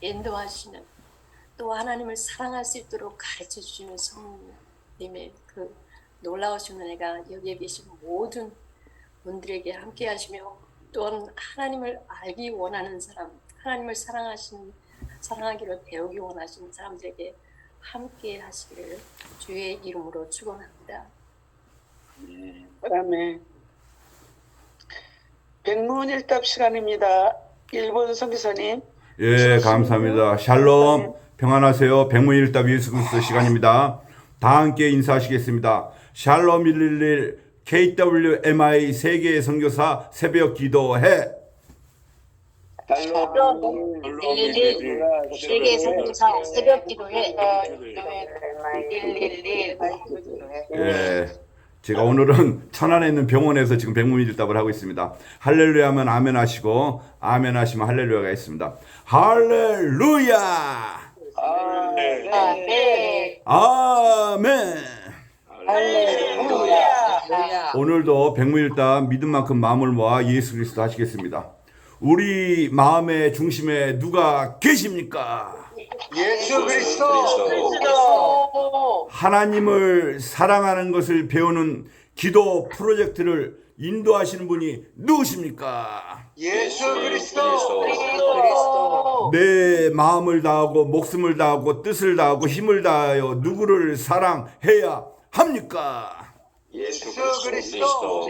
인도하시는 또 하나님을 사랑할 수 있도록 가르쳐 주시는 성령님의 그 놀라우신 은혜가 여기에 계신 모든 분들에게 함께 하시며 또한 하나님을 알기 원하는 사람, 하나님을 사랑하신 사랑하기를 배우기 원하시는 사람들에게 함께 하시기를 주의 이름으로 축원합니다. 아멘. 백문일답 시간입니다. 일본 선교사님. 예, 감사합니다. 샬롬, 평안하세요. 백문일답 예수 그리스도 시간입니다. 다 함께 인사하시겠습니다. 샬롬 111 KWMI 세계 선교사 새벽 기도해. 샬롬 111 세계 선교사 새벽 기도회 111 예. 제가 오늘은 천안에 있는 병원에서 지금 백문일답을 하고 있습니다. 할렐루야 하면 아멘 하시고 아멘 하시면 할렐루야가 있습니다. 할렐루야! 아멘 아멘! 할렐루야. 오늘도 백무일답 믿음 만큼 마음을 모아 예수 그리스도 하시겠습니다. 우리 마음의 중심에 누가 계십니까? 예수 그리스도. 하나님을 사랑하는 것을 배우는 기도 프로젝트를 인도하시는 분이 누구십니까? 예수 그리스도. 내 마음을 다하고 목숨을 다하고 뜻을 다하고 힘을 다하여 누구를 사랑해야 합니까? 예수 그리스도.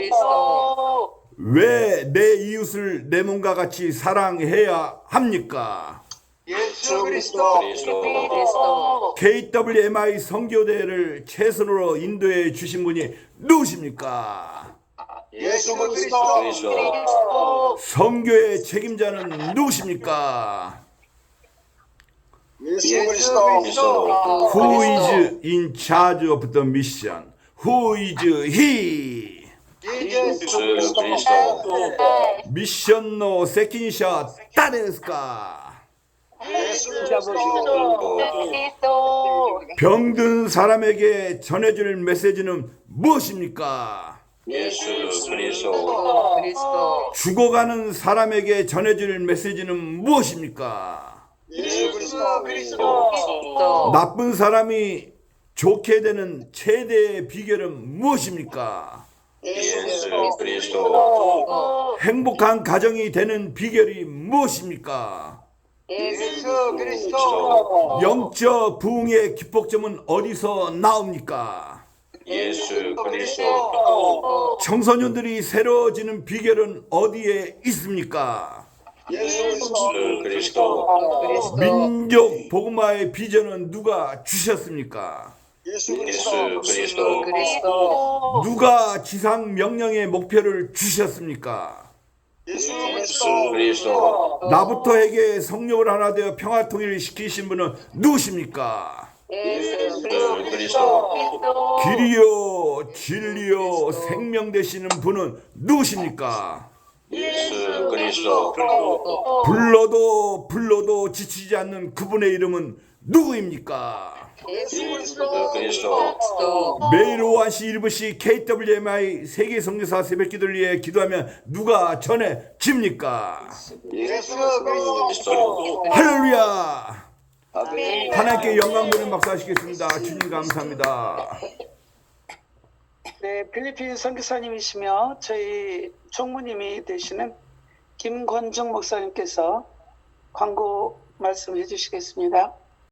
왜 내 이웃을 내 몸과 같이 사랑해야 합니까? 예수 그리스도. KWMI 선교대회를 최선으로 인도해 주신 분이 누구십니까? 예수 그리스도. 선교의 책임자는 누구십니까? 예수 그리스도. Who is in charge of the mission? Who is he? 예수 미션노 세킨샷 따레 예수 병든 사람에게 전해줄 메시지는 무엇입니까? 죽어가는 사람에게 전해줄 메시지는 무엇입니까? 예수 그리스도. 나쁜 사람이 좋게 되는 최대의 비결은 무엇입니까? 행복한 가정이 되는 비결이 무엇입니까? 예수 그리스도. 영적 부흥의 기폭점은 어디서 나옵니까? 청소년들이 새로워지는 비결은 어디에 있습니까? 예수 민족 복음화의 비전은 누가 주셨습니까? 예수 그리스도. 누가 지상 명령의 목표를 주셨습니까? 예수 그리스도. 나부터에게 성령을 하나 되어 평화 통일을 시키신 분은 누구십니까? 길이요 진리요 생명 되시는 분은 누구십니까? 불러도 불러도 지치지 않는 그분의 이름은 누구입니까? 매일 오후 1시 1분씩 KWMI 세계 성교사 새벽 기도를 위해 기도하면 누가 전해집니까? 예수 그리스도. 할렐루야! 하나님께 영광 돌리는 박수 하시겠습니다. 주님 감사합니다. 네, 필리핀 선교사님이시며 저희 총무님이 되시는 김권중 목사님께서 광고 말씀해 주시겠습니다.